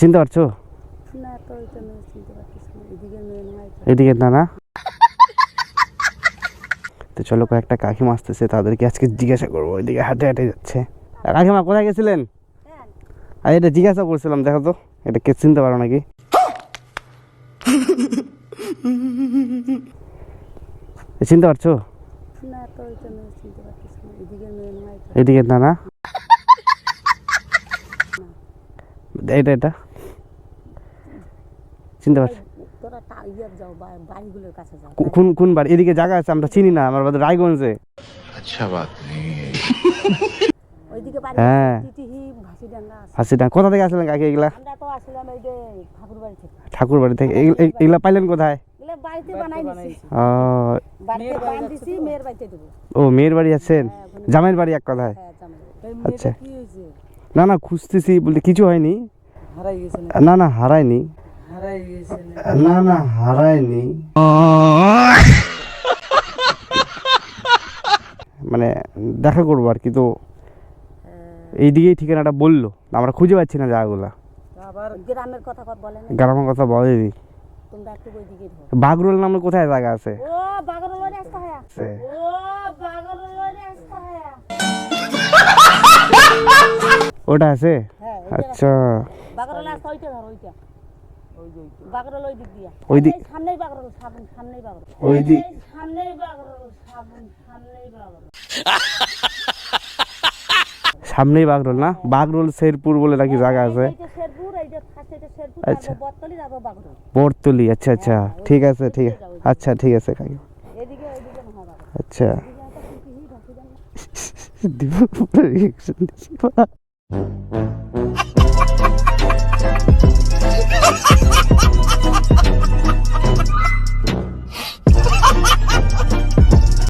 চিনতে পারছ? এদিকে না না? তো চলো কয়েকটা কাকিমা আসতেছে তাদেরকে আজকে জিজ্ঞাসা করব। ওইদিকে হাঁটে হাঁটে যাচ্ছে। কাকিমা কোথায় গেছিলেন? আর এটা জিজ্ঞাসা করছিলাম দেখো তো। এটা কে চিনতে পারো নাকি? চিনতে পারছ। এদিকে না না? এটা এটা। চিনতে পারছি। কোন কোন বার এদিকে জায়গা আছে আমরা চিনি না আমার রায়গঞ্জে। আচ্ছা হ্যাঁ। কোথা থেকে এগুলা? এগুলা পাইলেন কোথায়? ও। মেয়ের বাড়ি আছেন? জামাইয়ের বাড়ি এক কথায়? আচ্ছা। না না খুঁজতেছি বলতে কিছু হয়নি। না না হারায়নি। না না হারায়নি। মানে দেখা করব আর কি তো এইদিকেই ঠিকানাটা বলল আমরা খুঁজে পাচ্ছি না জায়গাগুলা। গ্রামের কথা বলেন গ্রামের কথা বলেনি। বাগরোল নামে কোথায় জায়গা আছে? ওটা আছে? আচ্ছা। বাগরুল আসতে ওইটা ধর ওইটা। বাগরুল ওই দিক দিয়া। ওই দিক- সামনেই বাগরুল সামনে সামনেই বাগরুল। ওই দিক সামনেই বাগরুল সামনে সামনেই বাগরুল। সামনেই বাগরোল না? বাগরোল শেরপুর বলে নাকি জায়গা আছে? এটা শেরপুর আচ্ছা। বরতলি আচ্ছা আচ্ছা। ঠিক আছে ঠিক আছে আচ্ছা ঠিক আছে কাকি হয় আচ্ছা। দিব